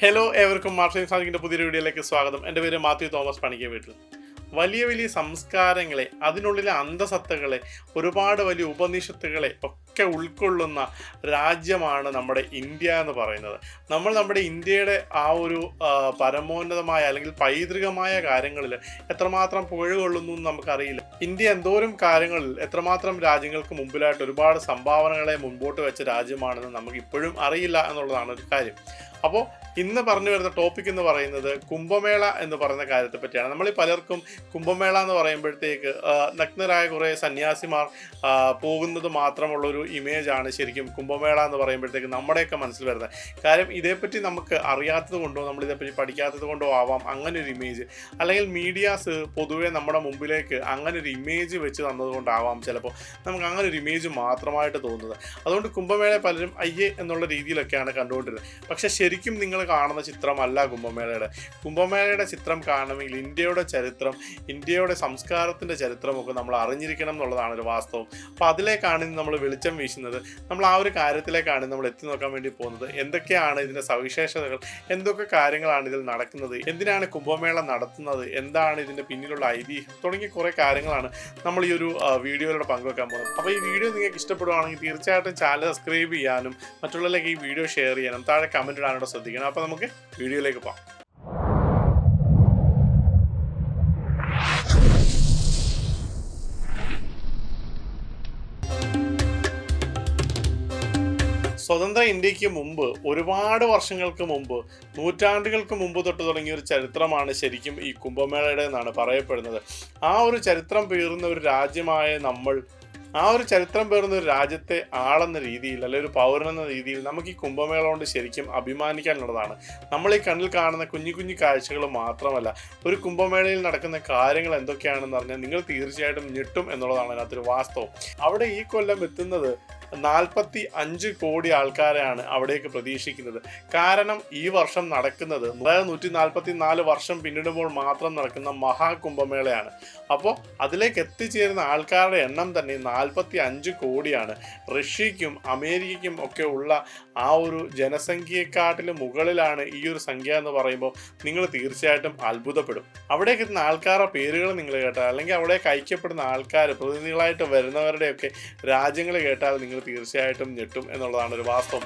Hello ഏവർക്കും marshal സാദിക്കിന്റെ പുതിയൊരു വീഡിയോയിലേക്ക് സ്വാഗതം. എന്റെ പേര് മാത്യു തോമസ് പണിക്ക വീട്ടിൽ. വലിയ വലിയ സംസ്കാരങ്ങളെ അതിനുള്ളിലെ അന്തസത്തകളെ ഒരുപാട് വലിയ ഉപനിഷത്തുകളെ ഒക്കെ ഉൾക്കൊള്ളുന്ന രാജ്യമാണ് നമ്മുടെ ഇന്ത്യ എന്ന് പറയുന്നത്. നമ്മൾ നമ്മുടെ ഇന്ത്യയുടെ ആ ഒരു പരമോന്നതമായ അല്ലെങ്കിൽ പൈതൃകമായ കാര്യങ്ങളിൽ എത്രമാത്രം പുഴകൊള്ളുന്നു എന്ന് നമുക്കറിയില്ല. ഇന്ത്യ എന്തോരം കാര്യങ്ങളിൽ എത്രമാത്രം രാജ്യങ്ങൾക്ക് മുമ്പിലായിട്ട് ഒരുപാട് സംഭാവനകളെ മുൻപോട്ട് വെച്ച രാജ്യമാണെന്ന് നമുക്ക് ഇപ്പോഴും അറിയില്ല എന്നുള്ളതാണ് ഒരു കാര്യം. അപ്പോൾ ഇന്ന് പറഞ്ഞു വരുന്ന ടോപ്പിക് എന്ന് പറയുന്നത് കുംഭമേള എന്ന് പറയുന്ന കാര്യത്തെ പറ്റിയാണ്. നമ്മൾ പലർക്കും കുംഭമേള എന്ന് പറയുമ്പോഴത്തേക്ക് നഗ്നരായ കുറേ സന്യാസിമാർ പോകുന്നത് മാത്രമുള്ളൊരു ഇമേജ് ആണ് ശരിക്കും കുംഭമേള എന്ന് പറയുമ്പോഴത്തേക്ക് നമ്മുടെയൊക്കെ മനസ്സിൽ വരുന്നത്. കാര്യം ഇതേപ്പറ്റി നമുക്ക് അറിയാത്തത് കൊണ്ടോ നമ്മൾ ഇതേപ്പറ്റി പഠിക്കാത്തത് കൊണ്ടോ ആവാം അങ്ങനെ ഒരു ഇമേജ് അല്ലെങ്കിൽ മീഡിയാസ് പൊതുവേ നമ്മുടെ മുമ്പിലേക്ക് അങ്ങനെ ഒരു ഇമേജ് വെച്ച് തന്നതുകൊണ്ടാവാം ചിലപ്പോൾ നമുക്ക് അങ്ങനെ ഒരു ഇമേജ് മാത്രമായിട്ട് തോന്നുന്നത്. അതുകൊണ്ട് കുംഭമേളയെ പലരും അയ്യേ എന്നുള്ള രീതിയിലൊക്കെയാണ് കണ്ടുകൊണ്ടിരുന്നത്. പക്ഷേ ശരിക്കും നിങ്ങൾ കാണുന്ന ചിത്രമല്ല കുംഭമേളയുടെ. കുംഭമേളയുടെ ചിത്രം കാണണമെങ്കിൽ ഇന്ത്യയുടെ ചരിത്രം ഇന്ത്യയുടെ സംസ്കാരത്തിന്റെ ചരിത്രമൊക്കെ നമ്മൾ അറിഞ്ഞിരിക്കണം എന്നുള്ളതാണ് ഒരു വാസ്തവം. അപ്പോൾ അതിലേക്കാണ് നമ്മൾ വെളിച്ചം വീശുന്നത്. നമ്മൾ ആ ഒരു കാര്യത്തിലേക്കാണ് നമ്മൾ എത്തി നോക്കാൻ വേണ്ടി പോകുന്നത്. എന്തൊക്കെയാണ് ഇതിന്റെ സവിശേഷതകൾ? എന്തൊക്കെ കാര്യങ്ങളാണ് ഇതിൽ നടക്കുന്നത്? എന്തിനാണ് കുംഭമേള നടത്തുന്നത്? എന്താണ് ഇതിന്റെ പിന്നിലുള്ള ഐതിഹ്യം? തുടങ്ങിയ കുറേ കാര്യങ്ങളാണ് നമ്മൾ ഈ ഒരു വീഡിയോയിലൂടെ പങ്കുവെക്കാൻ പോകുന്നത്. അപ്പോൾ ഈ വീഡിയോ നിങ്ങൾക്ക് ഇഷ്ടപ്പെടുവാണെങ്കിൽ തീർച്ചയായിട്ടും ചാനൽ സബ്സ്ക്രൈബ് ചെയ്യാനും മറ്റുള്ളവരിലേക്ക് ഈ വീഡിയോ ഷെയർ ചെയ്യാനും താഴെ കമന്റ് ഇടാനോട് ശ്രദ്ധിക്കണം. അപ്പോൾ നമുക്ക് വീഡിയോയിലേക്ക് പോകാം. സ്വതന്ത്ര ഇന്ത്യയ്ക്ക് മുമ്പ് ഒരുപാട് വർഷങ്ങൾക്ക് മുമ്പ് നൂറ്റാണ്ടുകൾക്ക് മുമ്പ് തൊട്ട് തുടങ്ങിയ ഒരു ചരിത്രമാണ് ശരിക്കും ഈ കുംഭമേളയുടെ എന്നാണ് പറയപ്പെടുന്നത്. ആ ഒരു ചരിത്രം പേറുന്ന ഒരു രാജ്യമായ നമ്മൾ ആ ഒരു ചരിത്രം പേർന്ന ഒരു രാജ്യത്തെ ആളെന്ന രീതിയിൽ അല്ലെങ്കിൽ ഒരു പൗരൻ എന്ന രീതിയിൽ നമുക്ക് ഈ കുംഭമേള കൊണ്ട് ശരിക്കും അഭിമാനിക്കാനുള്ളതാണ് നമ്മൾ ഈ കണ്ണിൽ കാണുന്ന കുഞ്ഞു കുഞ്ഞു കാഴ്ചകൾ മാത്രമല്ല ഒരു കുംഭമേളയിൽ നടക്കുന്ന കാര്യങ്ങൾ എന്തൊക്കെയാണെന്ന് പറഞ്ഞാൽ നിങ്ങൾ തീർച്ചയായിട്ടും ഞെട്ടും എന്നുള്ളതാണ് അതിനകത്തൊരു വാസ്തവം. അവിടെ ഈ കൊല്ലം എത്തുന്നത് നാൽപ്പത്തി അഞ്ച് കോടി ആൾക്കാരെയാണ് അവിടേക്ക് പ്രതീക്ഷിക്കുന്നത്. കാരണം ഈ വർഷം നടക്കുന്നത് അതായത് നൂറ്റി നാൽപ്പത്തി നാല് വർഷം പിന്നിടുമ്പോൾ മാത്രം നടക്കുന്ന മഹാകുംഭമേളയാണ്. അപ്പോൾ അതിലേക്ക് എത്തിച്ചേരുന്ന ആൾക്കാരുടെ എണ്ണം തന്നെ നാൽപ്പത്തി അഞ്ച് കോടിയാണ്. റഷ്യയ്ക്കും അമേരിക്കയ്ക്കും ഒക്കെ ഉള്ള ആ ഒരു ജനസംഖ്യയെക്കാട്ടിൽ മുകളിലാണ് ഈ ഒരു സംഖ്യ എന്ന് പറയുമ്പോൾ നിങ്ങൾ തീർച്ചയായിട്ടും അത്ഭുതപ്പെടും. അവിടേക്ക് എത്തുന്ന ആൾക്കാരുടെ പേരുകൾ നിങ്ങൾ കേട്ടാൽ അല്ലെങ്കിൽ അവിടേക്ക് ഐക്യപ്പെടുന്ന ആൾക്കാർ പ്രതിനിധികളായിട്ട് വരുന്നവരുടെയൊക്കെ രാജ്യങ്ങൾ കേട്ടാൽ നിങ്ങൾ തീർച്ചയായിട്ടും ഞെട്ടും എന്നുള്ളതാണ് ഒരു വാസ്തവം.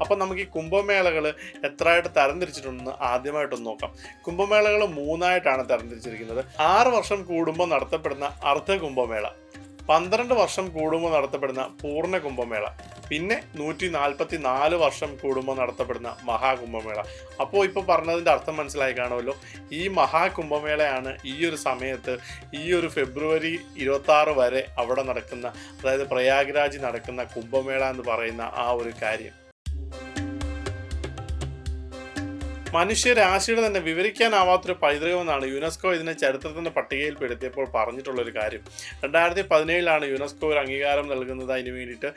അപ്പം നമുക്ക് ഈ കുംഭമേളകൾ എത്രയായിട്ട് തരംതിരിച്ചിട്ടുണ്ടെന്ന് ആദ്യമായിട്ടൊന്ന് നോക്കാം. കുംഭമേളകൾ മൂന്നായിട്ടാണ് തരംതിരിച്ചിരിക്കുന്നത്. ആറ് വർഷം കൂടുമ്പോൾ നടത്തപ്പെടുന്ന അർദ്ധ കുംഭമേള. പന്ത്രണ്ട് വർഷം കൂടുമ്പോൾ നടത്തപ്പെടുന്ന പൂർണ കുംഭമേള പിന്നെ നൂറ്റി നാൽപ്പത്തി നാല് വർഷം കൂടുമ്പോൾ നടത്തപ്പെടുന്ന മഹാകുംഭമേള. അപ്പോൾ ഇപ്പോൾ പറഞ്ഞതിന്റെ അർത്ഥം മനസ്സിലായി കാണുമല്ലോ. ഈ മഹാകുംഭമേളയാണ് ഈ ഒരു സമയത്ത് ഈ ഒരു ഫെബ്രുവരി ഇരുപത്തി വരെ അവിടെ നടക്കുന്ന അതായത് പ്രയാഗ്രാജ് നടക്കുന്ന കുംഭമേള എന്ന് പറയുന്ന ആ ഒരു കാര്യം. മനുഷ്യരാശിയുടെ തന്നെ വിവരിക്കാനാവാത്തൊരു പൈതൃകമെന്നാണ് യുനെസ്കോ ഇതിനെ ചരിത്രത്തിന്റെ പട്ടികയിൽപ്പെടുത്തിയപ്പോൾ പറഞ്ഞിട്ടുള്ളൊരു കാര്യം. രണ്ടായിരത്തി പതിനേഴിലാണ് യുനെസ്കോ ഒരു അംഗീകാരം നൽകുന്നത് അതിന് വേണ്ടിയിട്ട്.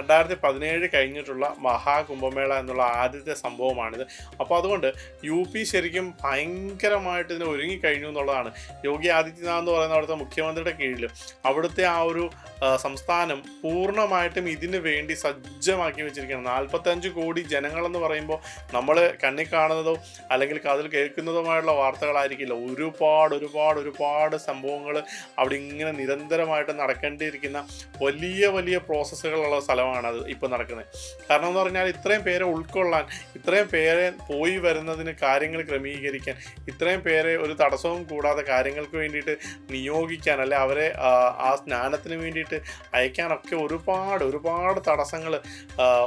രണ്ടായിരത്തി പതിനേഴ് കഴിഞ്ഞിട്ടുള്ള മഹാകുംഭമേള എന്നുള്ള ആദ്യത്തെ സംഭവമാണിത്. അപ്പോൾ അതുകൊണ്ട് യു പി ശരിക്കും ഭയങ്കരമായിട്ട് ഇതിനെ ഒരുങ്ങിക്കഴിഞ്ഞു എന്നുള്ളതാണ്. യോഗി ആദിത്യനാഥ് എന്ന് പറയുന്ന അവിടുത്തെ മുഖ്യമന്ത്രിയുടെ കീഴിൽ അവിടുത്തെ ആ ഒരു സംസ്ഥാനം പൂർണമായിട്ടും ഇതിനു വേണ്ടി സജ്ജമാക്കി വെച്ചിരിക്കുകയാണ്. നാൽപ്പത്തഞ്ച് കോടി ജനങ്ങളെന്ന് പറയുമ്പോൾ നമ്മൾ കണ്ണിൽ കാണുന്നതോ അല്ലെങ്കിൽ കാതിൽ കേൾക്കുന്നതുമായുള്ള വാർത്തകളായിരിക്കില്ല. ഒരുപാട് ഒരുപാട് ഒരുപാട് സംഭവങ്ങൾ അവിടെ ഇങ്ങനെ നിരന്തരമായിട്ട് നടക്കേണ്ടിയിരിക്കുന്ന വലിയ വലിയ പ്രോസസ്സുകളുള്ള സ്ഥലമാണ് അത് ഇപ്പോൾ നടക്കുന്നത്. കാരണം എന്ന് പറഞ്ഞാൽ ഇത്രയും പേരെ ഉൾക്കൊള്ളാൻ ഇത്രയും പേരെ പോയി വരുന്നതിന് കാര്യങ്ങൾ ക്രമീകരിക്കാൻ ഇത്രയും പേരെ ഒരു തടസ്സവും കൂടാതെ കാര്യങ്ങൾക്ക് വേണ്ടിയിട്ട് നിയോഗിക്കാൻ അല്ലെ അവരെ ആ സ്നാനത്തിന് വേണ്ടിയിട്ട് അയക്കാനൊക്കെ ഒരുപാട് ഒരുപാട് തടസ്സങ്ങൾ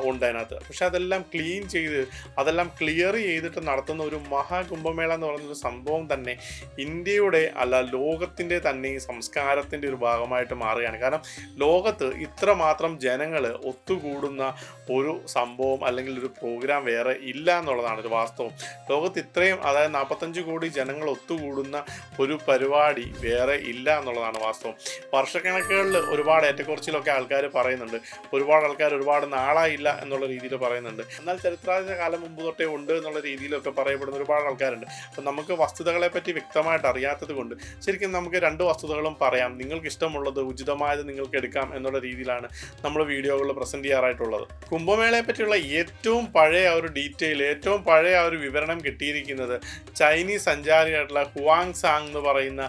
ഉണ്ട് അതിനകത്ത്. പക്ഷെ അതെല്ലാം ക്ലീൻ ചെയ്ത് അതെല്ലാം ക്ലിയർ ചെയ്തിട്ട് നടത്തുന്ന ഒരു മഹാകുംഭമേള എന്ന് പറയുന്ന ഒരു സംഭവം തന്നെ ഇന്ത്യയുടെ അല്ല ലോകത്തിന്റെ തന്നെ സംസ്കാരത്തിന്റെ ഒരു ഭാഗമായിട്ട് മാറുകയാണ്. കാരണം ലോകത്ത് ഇത്രമാത്രം ജനങ്ങൾ ഒത്തുകൂടുന്ന ഒരു സംഭവം അല്ലെങ്കിൽ ഒരു പ്രോഗ്രാം വേറെ ഇല്ല എന്നുള്ളതാണ് ഒരു വാസ്തവം. ലോകത്ത് ഇത്രയും അതായത് നാൽപ്പത്തഞ്ച് കോടി ജനങ്ങൾ ഒത്തുകൂടുന്ന ഒരു പരിപാടി വേറെ ഇല്ല എന്നുള്ളതാണ് വാസ്തവം. വർഷക്കണക്കുകളിൽ ഒരുപാട് ഏറ്റക്കുറച്ചിലൊക്കെ ആൾക്കാർ പറയുന്നുണ്ട്. ഒരുപാട് ആൾക്കാർ ഒരുപാട് നാളായില്ല എന്നുള്ള രീതിയിൽ പറയുന്നുണ്ട്. എന്നാൽ ചരിത്രാതീത കാലം മുമ്പ് തൊട്ടേ ഉണ്ട് എന്നുള്ള രീതിയിൽ രീതിയിലൊക്കെ പറയപ്പെടുന്ന ഒരുപാട് ആൾക്കാരുണ്ട്. അപ്പം നമുക്ക് വസ്തുതകളെ പറ്റി വ്യക്തമായിട്ട് അറിയാത്തത് കൊണ്ട് ശരിക്കും നമുക്ക് രണ്ട് വസ്തുതകളും പറയാം. നിങ്ങൾക്ക് ഇഷ്ടമുള്ളത് ഉചിതമായത് നിങ്ങൾക്ക് എടുക്കാം എന്നുള്ള രീതിയിലാണ് നമ്മൾ വീഡിയോകളിൽ പ്രസന്റ് ചെയ്യാറായിട്ടുള്ളത്. കുംഭമേളയെ പറ്റിയുള്ള ഏറ്റവും പഴയ ആ ഒരു ഡീറ്റെയിൽ ഏറ്റവും പഴയ ആ ഒരു വിവരണം കിട്ടിയിരിക്കുന്നത് ചൈനീസ് സഞ്ചാരിയായിട്ടുള്ള ഹുവാങ് സാങ് എന്ന് പറയുന്ന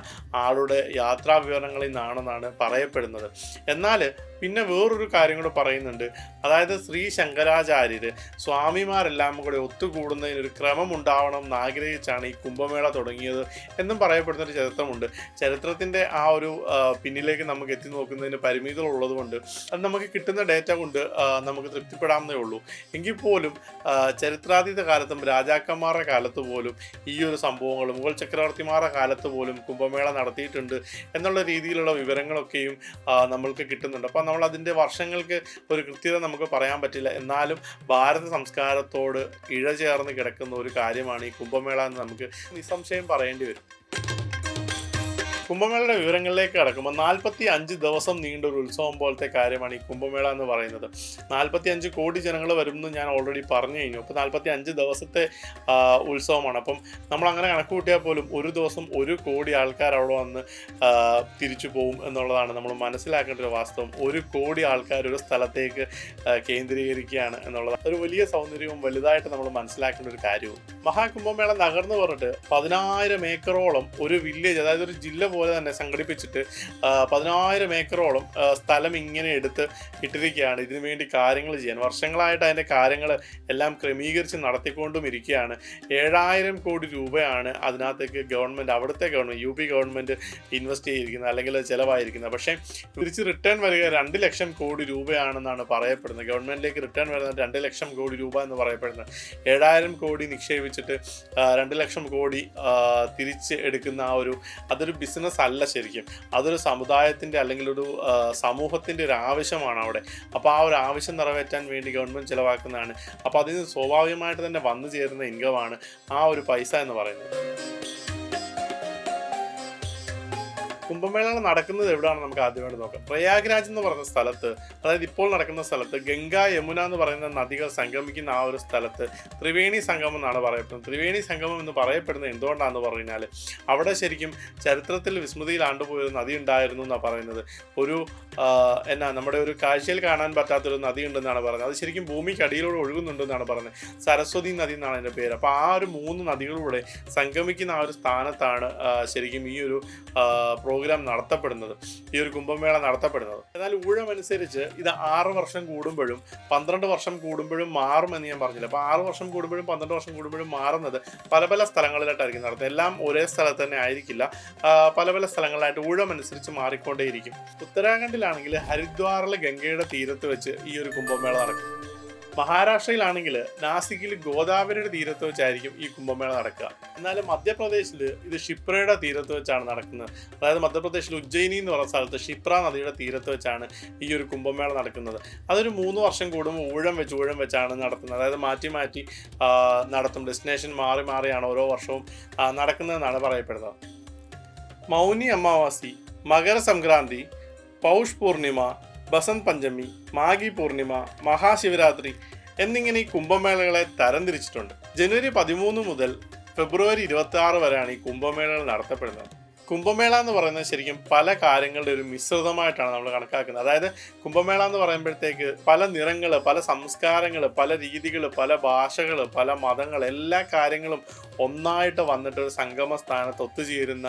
ആളുടെ യാത്രാ വിവരണങ്ങളിൽ നിന്നാണെന്നാണ് പറയപ്പെടുന്നത്. എന്നാൽ പിന്നെ വേറൊരു കാര്യം കൂടെ പറയുന്നുണ്ട്. അതായത് ശ്രീ ശങ്കരാചാര്യര് സ്വാമിമാരെല്ലാം കൂടെ ഒത്തുകൂടുന്നതിന് ഒരു ക്രമം ഉണ്ടാവണം എന്ന് ആഗ്രഹിച്ചാണ് ഈ കുംഭമേള തുടങ്ങിയത് എന്നും പറയപ്പെടുന്ന ഒരു ചരിത്രമുണ്ട്. ചരിത്രത്തിന്റെ ആ ഒരു പിന്നിലേക്ക് നമുക്ക് എത്തി നോക്കുന്നതിന് പരിമിതികൾ ഉള്ളതുകൊണ്ട് അത് നമുക്ക് കിട്ടുന്ന ഡേറ്റ കൊണ്ട് നമുക്ക് തൃപ്തിപ്പെടാമെന്നേ ഉള്ളൂ. എങ്കിൽ പോലും ചരിത്രാതീത കാലത്തും രാജാക്കന്മാരുടെ കാലത്ത് പോലും ഈ ഒരു സംഭവങ്ങൾ മുഗൾ ചക്രവർത്തിമാരുടെ കാലത്ത് പോലും കുംഭമേള നടത്തിയിട്ടുണ്ട് എന്നുള്ള രീതിയിലുള്ള വിവരങ്ങളൊക്കെയും നമ്മൾക്ക് കിട്ടുന്നുണ്ട്. അപ്പോൾ നമ്മൾ അതിന്റെ വർഷങ്ങൾക്ക് ഒരു കൃത്യത നമുക്ക് പറയാൻ പറ്റില്ല. എന്നാലും ഭാരത സംസ്കാരത്തോട് ഇഴചേർന്ന് കിടക്കുന്ന ഒരു കാര്യമാണ് ഈ കുംഭമേള എന്ന് നമുക്ക് നിസ്സംശയം പറയേണ്ടി വരും. കുംഭമേളയുടെ വിവരങ്ങളിലേക്ക് കടക്കുമ്പോൾ നാൽപ്പത്തി അഞ്ച് ദിവസം നീണ്ട ഒരു ഉത്സവം പോലത്തെ കാര്യമാണ് ഈ കുംഭമേള എന്ന് പറയുന്നത്. നാൽപ്പത്തി അഞ്ച് കോടി ജനങ്ങൾ വരുമെന്ന് ഞാൻ ഓൾറെഡി പറഞ്ഞു കഴിഞ്ഞു. അപ്പോൾ നാൽപ്പത്തി അഞ്ച് ദിവസത്തെ ഉത്സവമാണ്. അപ്പം നമ്മൾ അങ്ങനെ കണക്ക് കൂട്ടിയാൽ പോലും ഒരു ദിവസം ഒരു കോടി ആൾക്കാർ അവിടെ വന്ന് തിരിച്ചു പോകും എന്നുള്ളതാണ് നമ്മൾ മനസ്സിലാക്കേണ്ട ഒരു വാസ്തവം. ഒരു കോടി ആൾക്കാർ ഒരു സ്ഥലത്തേക്ക് കേന്ദ്രീകരിക്കുകയാണ് എന്നുള്ളത്. ഒരു വലിയ സൗന്ദര്യവും വലുതായിട്ട് നമ്മൾ മനസ്സിലാക്കേണ്ട ഒരു കാര്യവും. മഹാകുംഭമേള നഗർന്നു പറഞ്ഞിട്ട് പതിനായിരം ഏക്കറോളം ഒരു വില്ലേജ് അതായത് ഒരു ജില്ല പോലെ തന്നെ സംഘടിപ്പിച്ചിട്ട് പതിനായിരം ഏക്കറോളം സ്ഥലം ഇങ്ങനെ എടുത്ത് ഇട്ടിരിക്കുകയാണ്. ഇതിനു വേണ്ടി കാര്യങ്ങൾ ചെയ്യാൻ. വർഷങ്ങളായിട്ട് അതിന്റെ കാര്യങ്ങൾ എല്ലാം ക്രമീകരിച്ച് നടത്തിക്കൊണ്ടും ഇരിക്കുകയാണ്. ഏഴായിരം കോടി രൂപയാണ് അതിനകത്തേക്ക് ഗവൺമെന്റ് അവിടുത്തെ government U P government invest ചെയ്തിരിക്കുന്നത് അല്ലെങ്കിൽ ചിലവായിരിക്കുന്നത്. പക്ഷേ തിരിച്ച് റിട്ടേൺ വരിക രണ്ട് ലക്ഷം കോടി രൂപയാണെന്നാണ് പറയപ്പെടുന്നത്. ഗവൺമെന്റിലേക്ക് റിട്ടേൺ വരുന്ന രണ്ട് ലക്ഷം കോടി രൂപ എന്ന് പറയപ്പെടുന്നത്. ഏഴായിരം കോടി നിക്ഷേപിച്ചിട്ട് രണ്ട് ലക്ഷം കോടി തിരിച്ച് എടുക്കുന്ന ആ ഒരു അതൊരു ബിസിനസ് അല്ല ശരിക്കും. അതൊരു സമുദായത്തിന്റെ അല്ലെങ്കിൽ ഒരു സമൂഹത്തിന്റെ ഒരു ആവശ്യമാണ് അവിടെ. അപ്പോൾ ആ ഒരു ആവശ്യം നിറവേറ്റാൻ വേണ്ടി ഗവൺമെന്റ് ചിലവാക്കുന്നതാണ്. അപ്പോൾ അതിന് സ്വാഭാവികമായിട്ട് തന്നെ വന്നു ചേരുന്ന ഇൻകമാണ് ആ ഒരു പൈസ എന്ന് പറയുന്നത്. കുംഭമേള നടക്കുന്നത് എവിടെയാണ് നമുക്ക് ആദ്യമായിട്ട് നോക്കാം. പ്രയാഗ്രാജ് എന്ന് പറയുന്ന സ്ഥലത്ത് അതായത് ഇപ്പോൾ നടക്കുന്ന സ്ഥലത്ത് ഗംഗ യമുന എന്ന് പറയുന്ന നദികൾ സംഗമിക്കുന്ന ആ ഒരു സ്ഥലത്ത് ത്രിവേണി സംഗമം എന്നാണ് പറയപ്പെടുന്നത്. ത്രിവേണി സംഗമം എന്ന് പറയപ്പെടുന്നത് എന്തുകൊണ്ടാണെന്ന് പറഞ്ഞാൽ അവിടെ ശരിക്കും ചരിത്രത്തിൽ വിസ്മൃതിയിൽ ആണ്ടുപോയ ഒരു നദി ഉണ്ടായിരുന്നു എന്നാണ് പറയുന്നത്. ഒരു എന്നാ നമ്മുടെ ഒരു കാഴ്ചയിൽ കാണാൻ പറ്റാത്തൊരു നദി ഉണ്ടെന്നാണ് പറയുന്നത്. അത് ശരിക്കും ഭൂമിക്കടിയിലൂടെ ഒഴുകുന്നുണ്ട് എന്നാണ് പറയുന്നത്. സരസ്വതി നദി എന്നാണ് അതിന്റെ പേര്. അപ്പോൾ ആ ഒരു മൂന്ന് നദികളിലൂടെ സംഗമിക്കുന്ന ആ ഒരു സ്ഥാനത്താണ് ശരിക്കും ഈ ഒരു ആ, പ്രോഗ്രാം നടത്തപ്പെടുന്നത് ഈ ഒരു കുംഭമേള നടത്തപ്പെടുന്നത്. എന്നാൽ ഊഴമനുസരിച്ച് ഇത് ആറ് വർഷം കൂടുമ്പോഴും പന്ത്രണ്ട് വർഷം കൂടുമ്പോഴും മാറുമെന്ന് ഞാൻ പറഞ്ഞില്ല. അപ്പോൾ ആറ് വർഷം കൂടുമ്പോഴും പന്ത്രണ്ട് വർഷം കൂടുമ്പോഴും മാറുന്നത് പല പല സ്ഥലങ്ങളിലായിട്ടായിരിക്കും നടത്തുന്നത് എല്ലാം ഒരേ സ്ഥലത്ത് തന്നെ ആയിരിക്കില്ല. പല പല സ്ഥലങ്ങളിലായിട്ട് ഊഴമനുസരിച്ച് മാറിക്കൊണ്ടേയിരിക്കും. ഉത്തരാഖണ്ഡിലാണെങ്കിൽ ഹരിദ്വാറിലെ ഗംഗയുടെ തീരത്ത് വെച്ച് ഈ ഒരു കുംഭമേള നടക്കും. മഹാരാഷ്ട്രയിലാണെങ്കിൽ നാസിക്കിൽ ഗോദാവരിയുടെ തീരത്ത് വെച്ചായിരിക്കും ഈ കുംഭമേള നടക്കുക. എന്നാൽ മധ്യപ്രദേശിൽ ഇത് ഷിപ്രയുടെ തീരത്ത് വെച്ചാണ് നടക്കുന്നത്. അതായത് മധ്യപ്രദേശിൽ ഉജ്ജയിനി എന്ന് പറയുന്ന സ്ഥലത്ത് ഷിപ്ര നദിയുടെ തീരത്ത് വെച്ചാണ് ഈ ഒരു കുംഭമേള നടക്കുന്നത്. അതൊരു മൂന്ന് വർഷം കൂടുമ്പോൾ ഊഴം വെച്ച് ഊഴം വെച്ചാണ് നടത്തുന്നത് അതായത് മാറ്റി മാറ്റി നടത്തും. ഡെസ്റ്റിനേഷൻ മാറി മാറിയാണ് ഓരോ വർഷവും നടക്കുന്നതെന്നാണ് പറയപ്പെടുന്നത്. മൗനി അമാവാസി മകരസംക്രാന്തി പൗഷ് പൂർണിമ ബസന്ത് പഞ്ചമി മാഗി പൂർണിമ മഹാശിവരാത്രി എന്നിങ്ങനെ ഈ കുംഭമേളകളെ തരംതിരിച്ചിട്ടുണ്ട്. ജനുവരി പതിമൂന്ന് മുതൽ ഫെബ്രുവരി ഇരുപത്തി ആറ് വരെയാണ് ഈ കുംഭമേളകൾ നടത്തപ്പെടുന്നത്. കുംഭമേള എന്ന് പറയുന്നത് ശരിക്കും പല കാര്യങ്ങളുടെ ഒരു മിശ്രിതമായിട്ടാണ് നമ്മൾ കണക്കാക്കുന്നത്. അതായത് കുംഭമേള എന്ന് പറയുമ്പോഴത്തേക്ക് പല നിറങ്ങൾ പല സംസ്കാരങ്ങൾ പല രീതികൾ പല ഭാഷകൾ പല മതങ്ങൾ എല്ലാ കാര്യങ്ങളും ഒന്നായിട്ട് വന്നിട്ട് ഒരു സംഗമ സ്ഥാനത്ത് ഒത്തുചേരുന്ന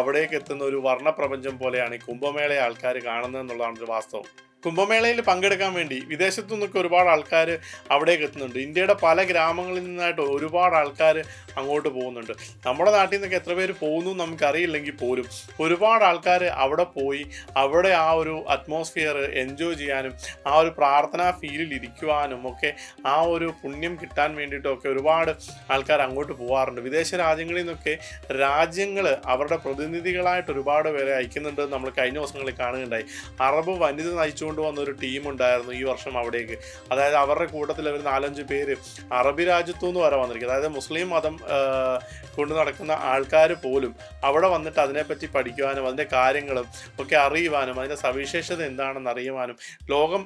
അവിടേക്ക് എത്തുന്ന ഒരു വർണപ്രപഞ്ചം പോലെയാണ് ഈ കുംഭമേളയെ ആൾക്കാർ കാണുന്നത് എന്നുള്ളതാണ് ഒരു വാസ്തവം. കുംഭമേളയിൽ പങ്കെടുക്കാൻ വേണ്ടി വിദേശത്തു നിന്നൊക്കെ ഒരുപാട് ആൾക്കാർ അവിടേക്ക് എത്തുന്നുണ്ട്. ഇന്ത്യയുടെ പല ഗ്രാമങ്ങളിൽ നിന്നായിട്ട് ഒരുപാട് ആൾക്കാർ അങ്ങോട്ട് പോകുന്നുണ്ട്. നമ്മുടെ നാട്ടിൽ നിന്നൊക്കെ എത്ര പേര് പോകുന്നു നമുക്കറിയില്ലെങ്കിൽ പോലും ഒരുപാട് ആൾക്കാർ അവിടെ പോയി അവിടെ ആ ഒരു അറ്റ്മോസ്ഫിയർ എൻജോയ് ചെയ്യാനും ആ ഒരു പ്രാർത്ഥനാ ഫീലിൽ ഇരിക്കുവാനും ഒക്കെ ആ ഒരു പുണ്യം കിട്ടാൻ വേണ്ടിയിട്ടും ഒക്കെ ഒരുപാട് ആൾക്കാർ അങ്ങോട്ട് പോകാറുണ്ട് വിദേശ രാജ്യങ്ങളിൽ നിന്നൊക്കെ രാജ്യങ്ങൾ അവരുടെ പ്രതിനിധികളായിട്ട് ഒരുപാട് പേരെ അയക്കുന്നുണ്ട് നമ്മൾ കഴിഞ്ഞ ദിവസങ്ങളിൽ കാണുകയുണ്ടായി. അറബ് വനിത നയിച്ചുകൊണ്ട് കൊണ്ടുവന്ന ഒരു ടീം ഉണ്ടായിരുന്നു ഈ വർഷം അവിടേക്ക്. അതായത് അവരുടെ കൂട്ടത്തിൽ ഒരു നാലഞ്ച് പേര് അറബി രാജ്യത്തു നിന്ന് വരെ വന്നിരിക്കും. അതായത് മുസ്ലിം മതം കൊണ്ട് കൊണ്ടു നടക്കുന്ന ആൾക്കാർ പോലും അവിടെ വന്നിട്ട് അതിനെപ്പറ്റി പഠിക്കുവാനും അതിന്റെ കാര്യങ്ങളും ഒക്കെ അറിയുവാനും അതിന്റെ സവിശേഷത എന്താണെന്ന് അറിയുവാനും ലോകം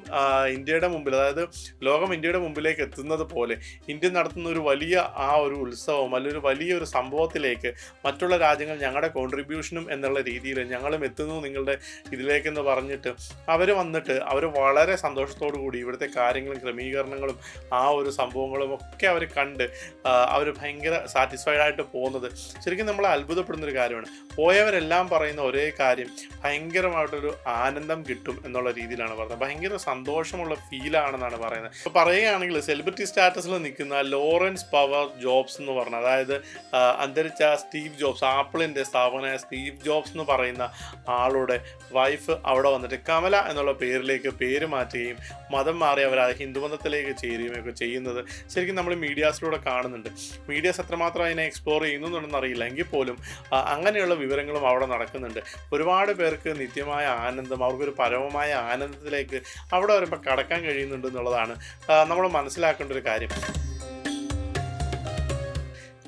ഇന്ത്യയുടെ മുമ്പിൽ അതായത് ലോകം ഇന്ത്യയുടെ മുമ്പിലേക്ക് എത്തുന്നത് പോലെ ഇന്ത്യ നടത്തുന്ന ഒരു വലിയ ആ ഒരു ഉത്സവം അല്ലെങ്കിൽ വലിയൊരു സംഭവത്തിലേക്ക് മറ്റുള്ള രാജ്യങ്ങൾ ഞങ്ങളുടെ കോൺട്രിബ്യൂഷനും എന്നുള്ള രീതിയിൽ ഞങ്ങളും എത്തുന്നു നിങ്ങളുടെ ഇതിലേക്കെന്ന് പറഞ്ഞിട്ട് അവർ വന്നിട്ട് അവർ വളരെ സന്തോഷത്തോടു കൂടി ഇവിടുത്തെ കാര്യങ്ങളും ക്രമീകരണങ്ങളും ആ ഒരു സംഭവങ്ങളും ഒക്കെ അവർ കണ്ട് അവർ ഭയങ്കര സാറ്റിസ്ഫൈഡ് ആയിട്ട് പോകുന്നത്. ശരിക്കും നമ്മൾ അത്ഭുതപ്പെടുന്ന ഒരു കാര്യമാണ്. പോയവരെല്ലാം പറയുന്ന ഒരേ കാര്യം ഭയങ്കരമായിട്ടൊരു ആനന്ദം കിട്ടും എന്നുള്ള രീതിയിലാണ് പറയുന്നത്. ഭയങ്കര സന്തോഷമുള്ള ഫീലാണെന്നാണ് പറയുന്നത്. ഇപ്പോൾ പറയുകയാണെങ്കിൽ സെലിബ്രിറ്റി സ്റ്റാറ്റസിൽ നിൽക്കുന്ന ലോറൻസ് പവർ ജോബ്സ് എന്ന് പറഞ്ഞ അതായത് അന്തരിച്ച സ്റ്റീവ് ജോബ്സ് ആപ്പിളിന്റെ സ്ഥാപകനായ സ്റ്റീവ് ജോബ്സ് എന്ന് പറയുന്ന ആളുടെ വൈഫ് അവിടെ വന്നിട്ട് കമല എന്നുള്ള പേരിലേക്ക് പേര് മാറ്റുകയും മതം മാറി അവർ ഹിന്ദുമതത്തിലേക്ക് ചേരുകയും ഒക്കെ ചെയ്യുന്നത് ശരിക്കും നമ്മൾ മീഡിയാസിലൂടെ കാണുന്നുണ്ട്. മീഡിയാസ് എത്രമാത്രം അതിനെ എക്സ്പ്ലോർ ചെയ്യുന്നുണ്ടെന്ന് അറിയില്ല. എങ്കിൽ പോലും അങ്ങനെയുള്ള വിവരങ്ങളും അവിടെ നടക്കുന്നുണ്ട്. ഒരുപാട് പേർക്ക് നിത്യമായ ആനന്ദം അവർക്കൊരു പരമമായ ആനന്ദത്തിലേക്ക് അവിടെ വരുമ്പോൾ കടക്കാൻ കഴിയുന്നുണ്ട് എന്നുള്ളതാണ് നമ്മൾ മനസ്സിലാക്കേണ്ട ഒരു കാര്യം.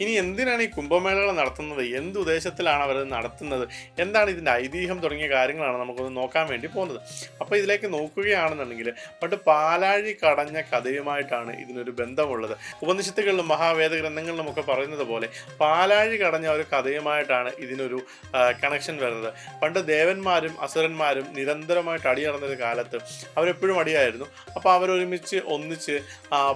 ഇനി എന്തിനാണ് ഈ കുംഭമേളകൾ നടത്തുന്നത്? എന്ത് ഉദ്ദേശത്തിലാണ് അവർ നടത്തുന്നത്? എന്താണ് ഇതിന്റെ ഐതിഹ്യം തുടങ്ങിയ കാര്യങ്ങളാണ് നമുക്കൊന്ന് നോക്കാൻ വേണ്ടി പോകുന്നത്. അപ്പോൾ ഇതിലേക്ക് നോക്കുകയാണെന്നുണ്ടെങ്കിൽ പണ്ട് പാലാഴി കടഞ്ഞ കഥയുമായിട്ടാണ് ഇതിനൊരു ബന്ധമുള്ളത്. ഉപനിഷത്തുകളിലും മഹാവേദ ഗ്രന്ഥങ്ങളിലും ഒക്കെ പറയുന്നത് പോലെ പാലാഴി കടഞ്ഞ ഒരു കഥയുമായിട്ടാണ് ഇതിനൊരു കണക്ഷൻ വരുന്നത്. പണ്ട് ദേവന്മാരും അസുരന്മാരും നിരന്തരമായിട്ട് അടി നടന്നൊരു കാലത്ത് അവരെപ്പോഴും അടിയായിരുന്നു. അപ്പോൾ അവരൊരുമിച്ച് ഒന്നിച്ച്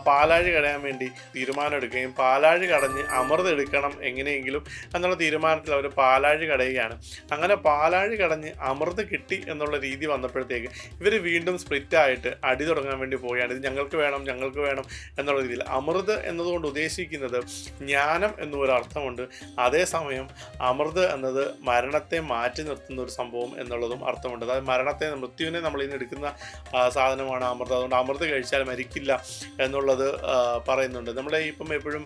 പാലാഴി കടയാൻ വേണ്ടി തീരുമാനമെടുക്കുകയും പാലാഴി കടഞ്ഞ് അമൃത് എടുക്കണം എങ്ങനെയെങ്കിലും എന്നുള്ള തീരുമാനത്തിൽ അവർ പാലാഴി കടയുകയാണ്. അങ്ങനെ പാലാഴി കടഞ്ഞ് അമൃത് കിട്ടി എന്നുള്ള രീതി വന്നപ്പോഴത്തേക്ക് ഇവർ വീണ്ടും സ്പ്ലിറ്റ് ആയിട്ട് അടി തുടങ്ങാൻ വേണ്ടി പോവുകയാണ്. ഇത് ഞങ്ങൾക്ക് വേണം ഞങ്ങൾക്ക് വേണം എന്നുള്ള രീതിയിൽ. അമൃത് എന്നതുകൊണ്ട് ഉദ്ദേശിക്കുന്നത് ജ്ഞാനം എന്നൊരു അർത്ഥമുണ്ട് അതേസമയം അമൃത് എന്നത് മരണത്തെ മാറ്റി നിർത്തുന്ന ഒരു സംഭവം എന്നുള്ളതും അർത്ഥമുണ്ട്. അതായത് മരണത്തെ മൃത്യുവിനെ നമ്മൾ ഇന്ന് എടുക്കുന്ന സാധനമാണ് അമൃത്. അതുകൊണ്ട് അമൃത് കഴിച്ചാൽ മരിക്കില്ല എന്നുള്ളത് പറയുന്നുണ്ട്. നമ്മളെ ഇപ്പം എപ്പോഴും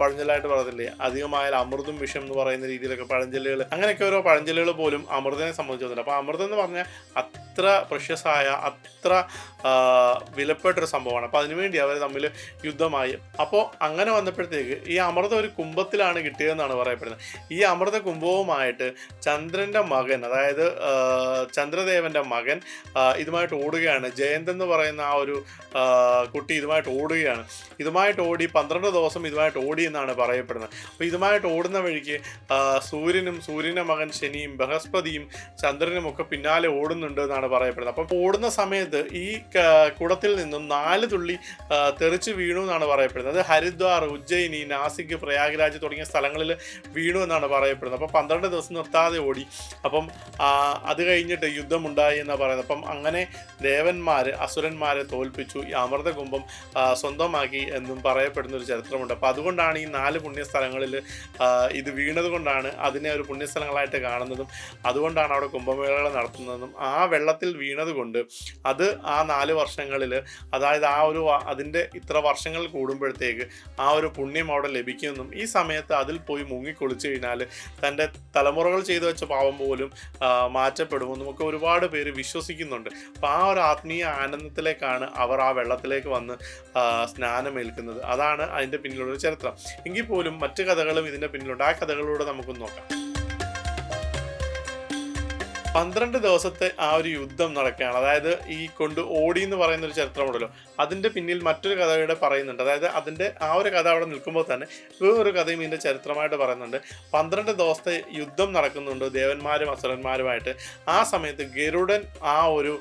പഴഞ്ഞലായിട്ട് പഴഞ്ചൊല്ലായിട്ട് പറയത്തില്ലേ അധികമായാൽ അമൃതും വിഷം എന്ന് പറയുന്ന രീതിയിലൊക്കെ പഴഞ്ചൊല്ലുകൾ അങ്ങനെയൊക്കെ ഓരോ പഴഞ്ചൊല്ലുകൾ പോലും അമൃതനെ സംബന്ധിച്ചിട്ടുണ്ട് അപ്പോൾ അമൃതം എന്ന് പറഞ്ഞാൽ അത്ര പ്രഷ്യസായ അത്ര വിലപ്പെട്ടൊരു സംഭവമാണ്. അപ്പോൾ അതിനുവേണ്ടി അവർ തമ്മിൽ യുദ്ധമായി. അപ്പോൾ അങ്ങനെ വന്നപ്പോഴത്തേക്ക് ഈ അമൃത ഒരു കുംഭത്തിലാണ് കിട്ടിയതെന്നാണ് പറയപ്പെടുന്നത്. ഈ അമൃത കുംഭവുമായിട്ട് ചന്ദ്രന്റെ മകൻ അതായത് ചന്ദ്രദേവന്റെ മകൻ ഇതുമായിട്ട് ഓടുകയാണ്. ജയന്ത് എന്ന് പറയുന്ന ആ ഒരു കുട്ടി ഇതുമായിട്ട് ഓടുകയാണ്. ഇതുമായിട്ട് ഓടി പന്ത്രണ്ട് ദിവസം ഇതുമായിട്ട് ഓടി എന്നാണ് പറയപ്പെടുന്നത്. അപ്പോൾ ഇതുമായിട്ട് ഓടുന്ന വഴിക്ക് സൂര്യനും സൂര്യന്റെ മകൻ ശനിയും ബൃഹസ്പതിയും ചന്ദ്രനും ഒക്കെ പിന്നാലെ ഓടുന്നുണ്ട് എന്നാണ് പറയപ്പെടുന്നത്. അപ്പം ഓടുന്ന സമയത്ത് ഈ കുടത്തിൽ നിന്നും നാല് തുള്ളി തെറിച്ച് വീണു എന്നാണ് പറയപ്പെടുന്നത്. അത് ഹരിദ്വാർ ഉജ്ജയിനി നാസിക് പ്രയാഗ്രാജ് തുടങ്ങിയ സ്ഥലങ്ങളിൽ വീണു എന്നാണ് പറയപ്പെടുന്നത്. അപ്പോൾ പന്ത്രണ്ട് ദിവസം നിർത്താതെ ഓടി. അപ്പം അത് കഴിഞ്ഞിട്ട് യുദ്ധമുണ്ടായി എന്നാണ് പറയുന്നത്. അപ്പം അങ്ങനെ ദേവന്മാർ അസുരന്മാരെ തോൽപ്പിച്ചു. ഈ അമൃതകുംഭം സ്വന്തമാക്കി എന്നും പറയപ്പെടുന്ന ഒരു ചരിത്രമുണ്ട്. അപ്പോൾ അതുകൊണ്ടാണ് ഈ നാല് പുണ്യസ്ഥലങ്ങളിൽ ഇത് വീണത് കൊണ്ടാണ് അതിനെ ഒരു പുണ്യസ്ഥലങ്ങളായിട്ട് കാണുന്നതും അതുകൊണ്ടാണ് അവിടെ കുംഭമേളകൾ നടത്തുന്നതും. ആ വെള്ളത്തിൽ വീണത് കൊണ്ട് അത് ആ നാല് വർഷങ്ങളിൽ അതായത് ആ ഒരു അതിന്റെ ഇത്ര വർഷങ്ങൾ കൂടുമ്പോഴത്തേക്ക് ആ ഒരു പുണ്യം അവിടെ ലഭിക്കുമെന്നും ഈ സമയത്ത് അതിൽ പോയി മുങ്ങിക്കൊളിച്ചു കഴിഞ്ഞാൽ തന്റെ തലമുറകൾ ചെയ്തു വെച്ച പാവം പോലും മാറ്റപ്പെടുമെന്നും ഒക്കെ ഒരുപാട് പേര് വിശ്വസിക്കുന്നുണ്ട്. അപ്പോൾ ആ ഒരു ആത്മീയ ആനന്ദത്തിലേക്കാണ് അവർ ആ വെള്ളത്തിലേക്ക് വന്ന് സ്നാനമേൽക്കുന്നത്. അതാണ് അതിന്റെ പിന്നിലുള്ള ചരിത്രം. എങ്കിൽ പോലും മറ്റു കഥകളും ഇതിന്റെ പിന്നിലുണ്ട്. ആ കഥകളിലൂടെ നമുക്കൊന്ന് നോക്കാം. പന്ത്രണ്ട് ദിവസത്തെ ആ ഒരു യുദ്ധം നടക്കുകയാണ്. അതായത് ഈ കൊണ്ട് ഓടി എന്ന് പറയുന്ന ഒരു ചരിത്രമുണ്ടല്ലോ. അതിന്റെ പിന്നിൽ മറ്റൊരു കഥയുടെ പറയുന്നുണ്ട്. അതായത് അതിന്റെ ആ ഒരു കഥ അവിടെ നിൽക്കുമ്പോൾ തന്നെ വേറൊരു കഥയും ഇതിന്റെ ചരിത്രമായിട്ട് പറയുന്നുണ്ട്. പന്ത്രണ്ട് ദിവസത്തെ യുദ്ധം നടക്കുന്നുണ്ട് ദേവന്മാരും അസുരന്മാരുമായിട്ട്. ആ സമയത്ത് ഗരുഡൻ ആ ഒരു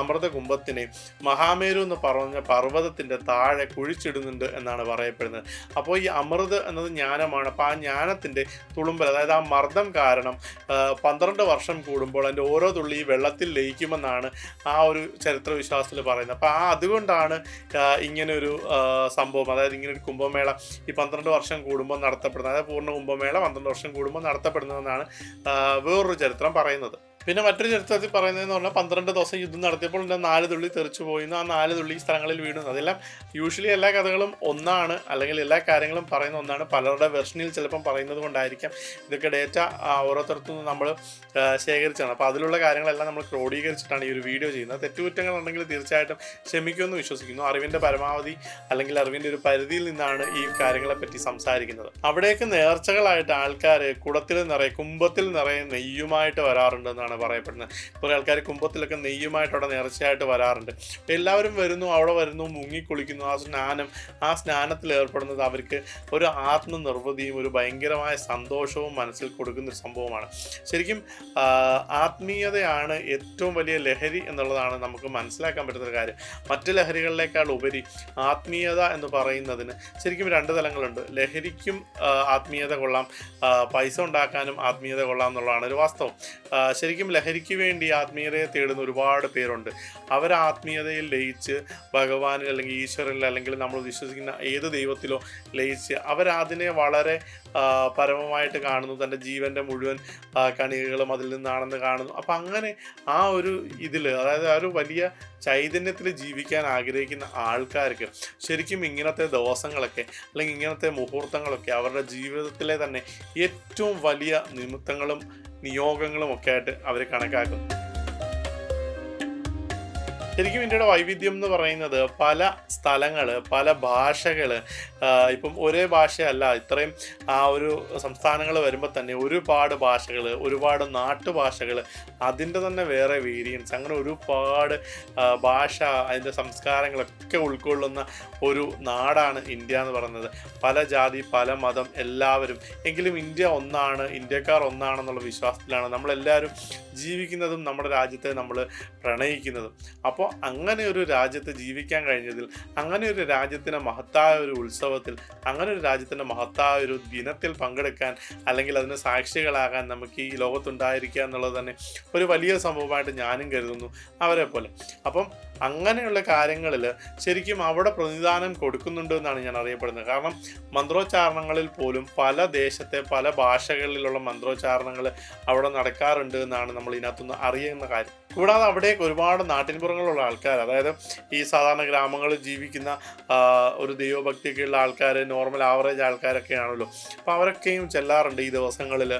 അമൃത കുംഭത്തിനെ മഹാമേരു എന്ന് പറഞ്ഞ പർവതത്തിന്റെ താഴെ കുഴിച്ചിടുന്നുണ്ട് എന്നാണ് പറയപ്പെടുന്നത്. അപ്പോൾ ഈ അമൃത് എന്നത് ജ്ഞാനമാണ്. അപ്പോൾ ആ ജ്ഞാനത്തിന്റെ തുളുമ്പൽ അതായത് ആ മർദ്ദം കാരണം പന്ത്രണ്ട് വർഷം കൂടുമ്പോൾ അതിന്റെ ഓരോ തുള്ളി വെള്ളത്തിൽ ലയിക്കുമെന്നാണ് ആ ഒരു ചരിത്ര വിശ്വാസത്തിൽ പറയുന്നത്. അപ്പോൾ ആ അതുകൊണ്ടാണ് ആ, ഇങ്ങനൊരു സംഭവം. അതായത് ഇങ്ങനൊരു കുംഭമേള ഈ പന്ത്രണ്ട് വർഷം കൂടുമ്പോൾ നടത്തപ്പെടുന്നത്. അതായത് പൂർണ കുംഭമേള പന്ത്രണ്ട് വർഷം കൂടുമ്പോൾ നടത്തപ്പെടുന്നതെന്നാണ് വേറൊരു ചരിത്രം പറയുന്നത്. പിന്നെ മറ്റൊരു ചരിത്രത്തിൽ പറയുന്നതെന്ന് പറഞ്ഞാൽ പന്ത്രണ്ട് ദിവസം യുദ്ധം നടത്തിയപ്പോൾ ഇതിന്റെ നാല് തുള്ളി തെറിച്ചു പോയിന്ന് ആ നാല് തുള്ളി സ്ഥലങ്ങളിൽ വീണു. അതെല്ലാം യൂഷ്വലി എല്ലാ കഥകളും ഒന്നാണ്. അല്ലെങ്കിൽ എല്ലാ കാര്യങ്ങളും പറയുന്ന ഒന്നാണ്. പലരുടെ വെർഷനിൽ ചിലപ്പം പറയുന്നത് കൊണ്ടായിരിക്കാം. ഇതൊക്കെ ഡേറ്റ ഓരോരുത്തരത്തു നിന്ന് നമ്മൾ ശേഖരിച്ചാണ് അപ്പോൾ അതിലുള്ള കാര്യങ്ങളെല്ലാം നമ്മൾ ക്രോഡീകരിച്ചിട്ടാണ് ഈ ഒരു വീഡിയോ ചെയ്യുന്നത്. തെറ്റുകുറ്റങ്ങൾ ഉണ്ടെങ്കിൽ തീർച്ചയായിട്ടും ക്ഷമിക്കുമെന്ന് വിശ്വസിക്കുന്നു. അറിവിന്റെ പരമാവധി അല്ലെങ്കിൽ അറിവിന്റെ ഒരു പരിധിയിൽ നിന്നാണ് ഈ കാര്യങ്ങളെപ്പറ്റി സംസാരിക്കുന്നത്. അവിടേക്ക് നേർച്ചകളായിട്ട് ആൾക്കാർ കുടത്തിൽ നിറയെ കുംഭത്തിൽ നിറയെ നെയ്യുമായിട്ട് വരാറുണ്ടെന്നാണ് പറയപ്പെടുന്നത്. കുറേ ആൾക്കാർ കുംഭത്തിലൊക്കെ നെയ്യുമായിട്ട് അവിടെ നേർച്ചയായിട്ട് വരാറുണ്ട്. എല്ലാവരും വരുന്നു അവിടെ വരുന്നു മുങ്ങിക്കുളിക്കുന്നു ആ സ്നാനം ആ സ്നാനത്തിൽ ഏർപ്പെടുന്നത് അവർക്ക് ഒരു ആത്മനിർവൃതിയും ഒരു ഭയങ്കരമായ സന്തോഷവും മനസ്സിൽ കൊടുക്കുന്ന ഒരു സംഭവമാണ്. ശരിക്കും ആത്മീയതയാണ് ഏറ്റവും വലിയ ലഹരി എന്നുള്ളതാണ് നമുക്ക് മനസ്സിലാക്കാൻ പറ്റുന്ന കാര്യം. മറ്റ് ലഹരികളിലേക്കാൾ ഉപരി ആത്മീയത എന്ന് പറയുന്നതിന് ശരിക്കും രണ്ട് തലങ്ങളുണ്ട്. ലഹരിക്കും ആത്മീയത കൊള്ളാം പൈസ ഉണ്ടാക്കാനും ആത്മീയത കൊള്ളാം എന്നുള്ളതാണ് ഒരു വാസ്തവം. ആ, ശരിക്കും ലഹരിക്ക് വേണ്ടി ആത്മീയതയെ തേടുന്ന ഒരുപാട് പേരുണ്ട്. അവർ ആത്മീയതയിൽ ലയിച്ച് ഭഗവാനിൽ അല്ലെങ്കിൽ ഈശ്വരനിൽ അല്ലെങ്കിൽ നമ്മൾ വിശ്വസിക്കുന്ന ഏത് ദൈവത്തിലോ ലയിച്ച് അവരതിനെ വളരെ പരമമായിട്ട് കാണുന്നു. തന്റെ ജീവന്റെ മുഴുവൻ കണികകളും അതിൽ നിന്നാണെന്ന് കാണുന്നു. അപ്പം അങ്ങനെ ആ ഒരു ഇതിൽ അതായത് ആ ഒരു വലിയ ചൈതന്യത്തിൽ ജീവിക്കാൻ ആഗ്രഹിക്കുന്ന ആൾക്കാർക്ക് ശരിക്കും ഇങ്ങനത്തെ ദിവസങ്ങളൊക്കെ അല്ലെങ്കിൽ ഇങ്ങനത്തെ മുഹൂർത്തങ്ങളൊക്കെ അവരുടെ ജീവിതത്തിലെ തന്നെ ഏറ്റവും വലിയ നിമിത്തങ്ങളും നിയോഗങ്ങളും ഒക്കെ ആയിട്ട് അവർ കണക്കാക്കും ശരിക്കും ഇന്ത്യയുടെ വൈവിധ്യം എന്ന് പറയുന്നത് പല സ്ഥലങ്ങൾ പല ഭാഷകൾ ഇപ്പം ഒരേ ഭാഷയല്ല ഇത്രയും ആ ഒരു സംസ്ഥാനങ്ങൾ വരുമ്പോൾ തന്നെ ഒരുപാട് ഭാഷകൾ ഒരുപാട് നാട്ടുഭാഷകൾ അതിന്റെ തന്നെ വേറെ വേരിയൻസ് അങ്ങനെ ഒരുപാട് ഭാഷ അതിന്റെ സംസ്കാരങ്ങളൊക്കെ ഉൾക്കൊള്ളുന്ന ഒരു നാടാണ് ഇന്ത്യ എന്ന് പറയുന്നത്. പല ജാതി പല മതം എല്ലാവരും എങ്കിലും ഇന്ത്യ ഒന്നാണ് ഇന്ത്യക്കാർ ഒന്നാണെന്നുള്ള വിശ്വാസത്തിലാണ് നമ്മളെല്ലാവരും ജീവിക്കുന്നതും നമ്മുടെ രാജ്യത്തെ നമ്മൾ പ്രണയിക്കുന്നതും. അപ്പോൾ അങ്ങനെ ഒരു രാജ്യത്ത് ജീവിക്കാൻ കഴിഞ്ഞതിൽ അങ്ങനെ ഒരു രാജ്യത്തിന്റെ മഹത്തായ ഒരു ഉത്സവത്തിൽ അങ്ങനെ ഒരു രാജ്യത്തിന്റെ മഹത്തായ ഒരു ദിനത്തിൽ പങ്കെടുക്കാൻ അല്ലെങ്കിൽ അതിന് സാക്ഷികളാകാൻ നമുക്ക് ഈ ലോകത്തുണ്ടായിരിക്കുക എന്നുള്ളത് തന്നെ ഒരു വലിയ സംഭവമായിട്ട് ഞാനും കരുതുന്നു അവരെ പോലെ. അപ്പം അങ്ങനെയുള്ള കാര്യങ്ങളിൽ ശരിക്കും അവിടെ പ്രതിദാനം കൊടുക്കുന്നുണ്ട് എന്നാണ് ഞാൻ അറിയപ്പെടുന്നത്. കാരണം മന്ത്രോച്ചാരണങ്ങളിൽ പോലും പല ദേശത്തെ പല ഭാഷകളിലുള്ള മന്ത്രോച്ചാരണങ്ങൾ അവിടെ നടക്കാറുണ്ട് എന്നാണ് നമ്മൾ ഇതിനകത്തുനിന്ന് അറിയുന്ന കാര്യം. കൂടാതെ അവിടെയൊക്കെ ഒരുപാട് നാട്ടിൻപുറങ്ങളുള്ള ആൾക്കാർ അതായത് ഈ സാധാരണ ഗ്രാമങ്ങളിൽ ജീവിക്കുന്ന ഒരു ഒരു ദൈവഭക്തിയൊക്കെയുള്ള ആൾക്കാർ നോർമൽ ആവറേജ് ആൾക്കാരൊക്കെയാണല്ലോ അപ്പോൾ അവരൊക്കെയും ചെല്ലാറുണ്ട് ഈ ദിവസങ്ങളിൽ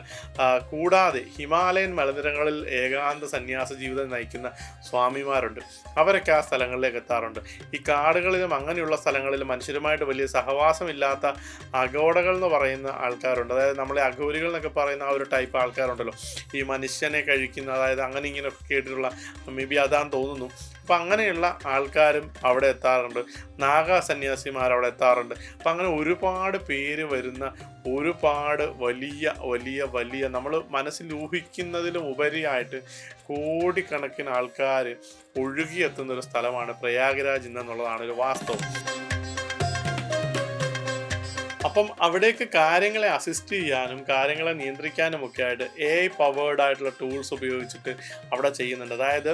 കൂടാതെ ഹിമാലയൻ മലനിരങ്ങളിൽ ഏകാന്ത സന്യാസ ജീവിതം നയിക്കുന്ന സ്വാമിമാരുണ്ട്. അവരൊക്കെ ആ സ്ഥലങ്ങളിലേക്ക് എത്താറുണ്ട്. ഈ കാടുകളിലും അങ്ങനെയുള്ള സ്ഥലങ്ങളിലും മനുഷ്യരുമായിട്ട് വലിയ സഹവാസമില്ലാത്ത അഗോഡകൾ എന്ന് പറയുന്ന ആൾക്കാരുണ്ട്. അതായത് നമ്മളെ അഘോരികൾ എന്നൊക്കെ പറയുന്ന ആ ഒരു ടൈപ്പ് ആൾക്കാരുണ്ടല്ലോ. ഈ മനുഷ്യനെ കഴിക്കുന്ന അതായത് അങ്ങനെ ഇങ്ങനെയൊക്കെ കേട്ടിട്ടുള്ള മേ ബി അതാന്ന് തോന്നുന്നു. അപ്പം അങ്ങനെയുള്ള ആൾക്കാരും അവിടെ എത്താറുണ്ട്. നാഗാ സന്യാസിമാർ അവിടെ എത്താറുണ്ട്. അപ്പം അങ്ങനെ ഒരുപാട് പേര് വരുന്ന ഒരുപാട് വലിയ വലിയ വലിയ നമ്മൾ മനസ്സിൽ ഊഹിക്കുന്നതിലും ഉപരിയായിട്ട് കോടിക്കണക്കിന് ആൾക്കാർ ഒഴുകിയെത്തുന്ന ഒരു സ്ഥലമാണ് പ്രയാഗരാജ് എന്നുള്ളതാണ് ഒരു വാസ്തവം. അപ്പം അവിടേക്ക് കാര്യങ്ങളെ അസിസ്റ്റ് ചെയ്യാനും കാര്യങ്ങളെ നിയന്ത്രിക്കാനും ഒക്കെ ആയിട്ട് എ ഐ പവേർഡ് ആയിട്ടുള്ള ടൂൾസ് ഉപയോഗിച്ചിട്ട് അവിടെ ചെയ്യുന്നുണ്ട്. അതായത്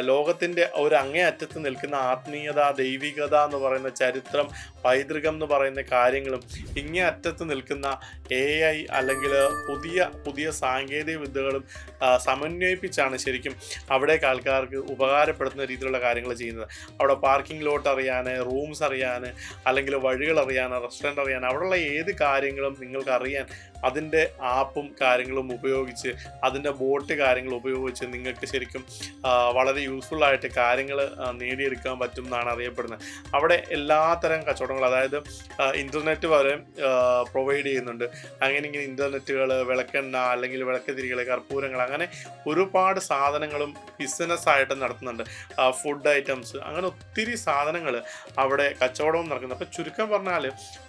ലോകത്തിന്റെ ഒരു അങ്ങേയറ്റത്ത് നിൽക്കുന്ന ആത്മീയത ദൈവികത എന്ന് പറയുന്ന ചരിത്രം പൈതൃകം എന്ന് പറയുന്ന കാര്യങ്ങളും ഇങ്ങേ അറ്റത്ത് നിൽക്കുന്ന എ ഐ അല്ലെങ്കിൽ പുതിയ പുതിയ സാങ്കേതിക വിദ്യകളും സമന്വയിപ്പിച്ചാണ് ശരിക്കും അവിടേക്ക് ആൾക്കാർക്ക് ഉപകാരപ്പെടുന്ന രീതിയിലുള്ള കാര്യങ്ങൾ ചെയ്യുന്നത്. അവിടെ പാർക്കിംഗ് ലോട്ട് അറിയാൻ റൂംസ് അറിയാൻ അല്ലെങ്കിൽ വഴികൾ അറിയാൻ റെസ്റ്റോറന്റ് അറിയാൻ അവിടെയുള്ള ഏത് കാര്യങ്ങളും നിങ്ങൾക്ക് അറിയാൻ അതിന്റെ ആപ്പും കാര്യങ്ങളും ഉപയോഗിച്ച് അതിന്റെ ബോട്ട് കാര്യങ്ങൾ ഉപയോഗിച്ച് നിങ്ങൾക്ക് ശരിക്കും വളരെ യൂസ്ഫുൾ ആയിട്ട് കാര്യങ്ങൾ നേടിയെടുക്കാൻ പറ്റും എന്നാണ് അറിയപ്പെടുന്നത്. അവിടെ എല്ലാത്തരം കച്ചവടങ്ങൾ അതായത് ഇന്റർനെറ്റ് വരെ പ്രൊവൈഡ് ചെയ്യുന്നുണ്ട്. അങ്ങനെ ഇങ്ങനെ ഇന്റർനെറ്റുകൾ വിളക്കെണ്ണ അല്ലെങ്കിൽ വിളക്കതിരികൾ കർപ്പൂരങ്ങൾ അങ്ങനെ ഒരുപാട് സാധനങ്ങളും ബിസിനസ് ആയിട്ട് നടത്തുന്നുണ്ട്. ഫുഡ് ഐറ്റംസ് അങ്ങനെ ഒത്തിരി സാധനങ്ങൾ അവിടെ കച്ചവടവും നടക്കുന്നുണ്ട്. അപ്പോൾ ചുരുക്കം പറഞ്ഞാൽ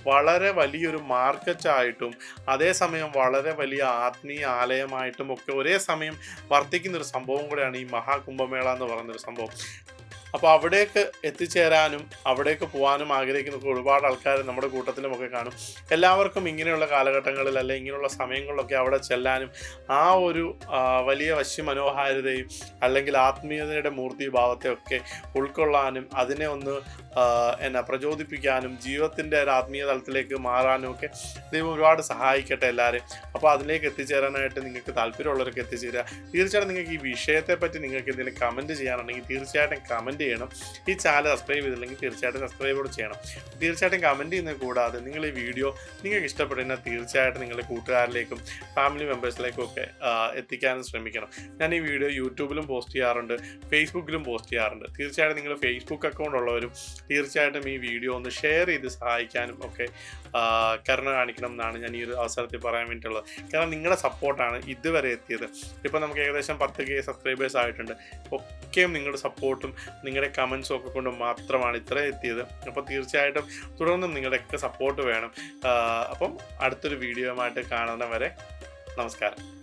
വളരെ വലിയൊരു മാർക്കറ്റായിട്ടും അതേസമയം വളരെ വലിയ ആത്മീയ ആലയമായിട്ടും ഒക്കെ ഒരേ സമയം വർത്തിക്കുന്ന ഒരു സംഭവം കൂടെയാണ് ഈ മഹാകുംഭമേള എന്ന് പറയുന്നൊരു സംഭവം. അപ്പോൾ അവിടേക്ക് എത്തിച്ചേരാനും അവിടേക്ക് പോകാനും ആഗ്രഹിക്കുന്ന ഒരുപാട് ആൾക്കാർ നമ്മുടെ കൂട്ടത്തിലുമൊക്കെ കാണും. എല്ലാവർക്കും ഇങ്ങനെയുള്ള കാലഘട്ടങ്ങളിൽ അല്ലെ ഇങ്ങനെയുള്ള സമയങ്ങളിലൊക്കെ അവിടെ ചെല്ലാനും ആ ഒരു വലിയ വശ്യ മനോഹാരിതയും അല്ലെങ്കിൽ ആത്മീയതയുടെ മൂർത്തിഭാവത്തെ ഒക്കെ ഉൾക്കൊള്ളാനും അതിനെ ഒന്ന് എന്നാ പ്രചോദിപ്പിക്കാനും ജീവിതത്തിന്റെ ഒരു ആത്മീയ തലത്തിലേക്ക് മാറാനും ഒക്കെ ദൈവം ഒരുപാട് സഹായിക്കട്ടെ എല്ലാവരെയും. അപ്പോൾ അതിലേക്ക് എത്തിച്ചേരാനായിട്ട് നിങ്ങൾക്ക് താല്പര്യമുള്ളവർക്ക് എത്തിച്ചേരുക. തീർച്ചയായിട്ടും നിങ്ങൾക്ക് ഈ വിഷയത്തെ പറ്റി നിങ്ങൾക്ക് എന്തെങ്കിലും കമന്റ് ചെയ്യാനുണ്ടെങ്കിൽ തീർച്ചയായിട്ടും കമന്റ് ചെയ്യണം. ഈ ചാനൽ സബ്സ്ക്രൈബ് ചെയ്തില്ലെങ്കിൽ തീർച്ചയായിട്ടും സബ്സ്ക്രൈബ് കൂടെ ചെയ്യണം. തീർച്ചയായിട്ടും കമന്റ് ചെയ്യുന്നത് കൂടാതെ നിങ്ങൾ ഈ വീഡിയോ നിങ്ങൾക്ക് ഇഷ്ടപ്പെടുന്ന തീർച്ചയായിട്ടും നിങ്ങളുടെ കൂട്ടുകാരിലേക്കും ഫാമിലി മെമ്പേഴ്സിലേക്കും ഒക്കെ എത്തിക്കാനും ശ്രമിക്കണം. ഞാൻ ഈ വീഡിയോ യൂട്യൂബിലും പോസ്റ്റ് ചെയ്യാറുണ്ട് ഫേസ്ബുക്കിലും പോസ്റ്റ് ചെയ്യാറുണ്ട്. തീർച്ചയായിട്ടും നിങ്ങൾ ഫേസ്ബുക്ക് അക്കൗണ്ട് ഉള്ളവരും തീർച്ചയായിട്ടും ഈ വീഡിയോ ഒന്ന് ഷെയർ ചെയ്ത് സഹായിക്കാനും ഒക്കെ കരുണ കാണിക്കണം എന്നാണ് ഞാൻ ഈ ഒരു അവസരത്തിൽ പറയാൻ വേണ്ടിയിട്ടുള്ളത്. കാരണം നിങ്ങളുടെ സപ്പോർട്ടാണ് ഇതുവരെ എത്തിയത്. ഇപ്പോൾ നമുക്ക് ഏകദേശം പത്ത് കെ സബ്സ്ക്രൈബേഴ്സ് ആയിട്ടുണ്ട്. ഒക്കെയും നിങ്ങളുടെ സപ്പോർട്ടും നിങ്ങളുടെ കമൻസും ഒക്കെ കൊണ്ട് മാത്രമാണ് ഇത്ര എത്തിയത്. അപ്പോൾ തീർച്ചയായിട്ടും തുടർന്നും നിങ്ങളുടെയൊക്കെ സപ്പോർട്ട് വേണം. അപ്പം അടുത്തൊരു വീഡിയോയുമായിട്ട് കാണുന്നവരെ നമസ്കാരം.